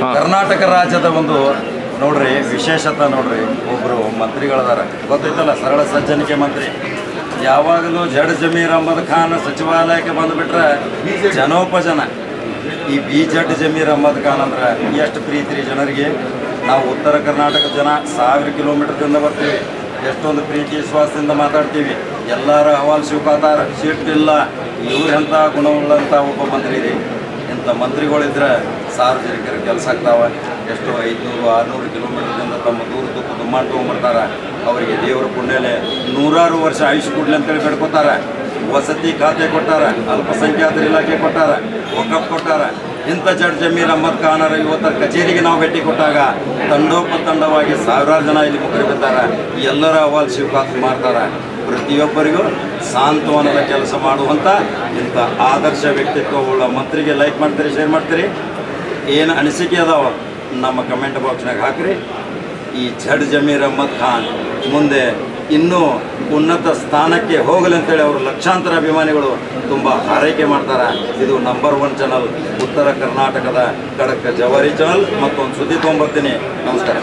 ಕರ್ನಾಟಕ ರಾಜ್ಯದ ಒಂದು ನೋಡ್ರಿ, ವಿಶೇಷತೆ ನೋಡ್ರಿ ಒಬ್ಬರು ಮಂತ್ರಿಗಳದಾರ. ಗೊತ್ತೈತಲ್ಲ, ಸರಳ ಸಜ್ಜನಿಕೆ ಮಂತ್ರಿ. ಯಾವಾಗಲೂ ಜಡ್ ಜಮೀರ್ ಅಹಮದ್ ಖಾನ್ ಸಚಿವಾಲಯಕ್ಕೆ ಬಂದುಬಿಟ್ರೆ ಜನೋಪಜನ. ಈ ಬಿ ಜಡ್ ಜಮೀರ್ ಅಹಮದ್ ಖಾನ್ ಅಂದ್ರೆ ಎಷ್ಟು ಪ್ರೀತಿ ಜನರಿಗೆ. ನಾವು ಉತ್ತರ ಕರ್ನಾಟಕ ಜನ ಸಾವಿರ ಕಿಲೋಮೀಟರ್ದಿಂದ ಬರ್ತೀವಿ. ಎಷ್ಟೊಂದು ಪ್ರೀತಿ, ವಿಶ್ವಾಸದಿಂದ ಮಾತಾಡ್ತೀವಿ. ಎಲ್ಲರ ಹವಾಲ್ ಶಿವಕಾತಾರ ಇಲ್ಲ ಇವ್ರಂಥ ಒಬ್ಬ ಮಂತ್ರಿ ರೀ. ಇಂಥ ಮಂತ್ರಿಗಳಿದ್ರೆ ಸಾರ್ವಜನಿಕರ ಕೆಲಸ ಆಗ್ತಾವ. ಎಷ್ಟು ಐದುನೂರು, ಆರುನೂರು ಕಿಲೋಮೀಟರ್ದಿಂದ ತಮ್ಮ ದೂರ ತುಪ್ಪ ದುಮ್ಮಾನ್ ತೊಗೊಂಬರ್ತಾರೆ ಅವರಿಗೆ ದೇವರ ಪುಣ್ಯಲೆ ನೂರಾರು ವರ್ಷ ಆಯುಷ್ ಕೊಡ್ಲಿ ಅಂತೇಳಿ ಬೇಡ್ಕೊತಾರ. ವಸತಿ ಖಾತೆ ಕೊಟ್ಟಾರ, ಅಲ್ಪಸಂಖ್ಯಾತರ ಇಲಾಖೆ ಕೊಟ್ಟಾರ ಒಕ್ಕಪ್ಪ ಕೊಟ್ಟಾರ. ಇಂಥ ಜಡ್ ಜಮೀರ್ ಅಹಮದ್ ಖಾನರ ಇವತ್ತರ ಕಚೇರಿಗೆ ನಾವು ಭೇಟಿ ಕೊಟ್ಟಾಗ ತಂಡೋಪತಂಡವಾಗಿ ಸಾವಿರಾರು ಜನ ಇಲ್ಲಿ ಮುಖರಿ ಬಿದ್ದಾರ. ಎಲ್ಲರ ಅಹವಾಲ್ ಶಿವಕಾತ್ ಮಾಡ್ತಾರೆ ಪ್ರತಿಯೊಬ್ಬರಿಗೂ ಸಾಂತ್ವನದ ಕೆಲಸ ಮಾಡುವಂಥ ಇಂಥ ಆದರ್ಶ ವ್ಯಕ್ತಿತ್ವವುಳ್ಳ ಮಂತ್ರಿಗೆ ಲೈಕ್ ಮಾಡ್ತೀರಿ ಶೇರ್ ಮಾಡ್ತೀರಿ. ಏನು ಅನಿಸಿಕೆ ಅದಾವ ನಮ್ಮ ಕಮೆಂಟ್ ಬಾಕ್ಸ್ನಾಗ ಹಾಕ್ರಿ. ಈ ಜಡ್ ಜಮೀರ್ ಅಹಮದ್ ಖಾನ್ ಮುಂದೆ ಇನ್ನೂ ಉನ್ನತ ಸ್ಥಾನಕ್ಕೆ ಹೋಗಲಿ ಅಂತೇಳಿ ಅವರು ಲಕ್ಷಾಂತರ ಅಭಿಮಾನಿಗಳು ತುಂಬ ಹಾರೈಕೆ ಮಾಡ್ತಾರೆ. ಇದು ನಂಬರ್ ಒನ್ ಚಾನಲ್ ಉತ್ತರ ಕರ್ನಾಟಕದ ಖಡಕ್ ಜವಾರಿ ಚಾನಲ್ ಮತ್ತೊಂದು ಸುದ್ದಿ ತೊಗೊಂಬರ್ತೀನಿ ನಮಸ್ಕಾರ.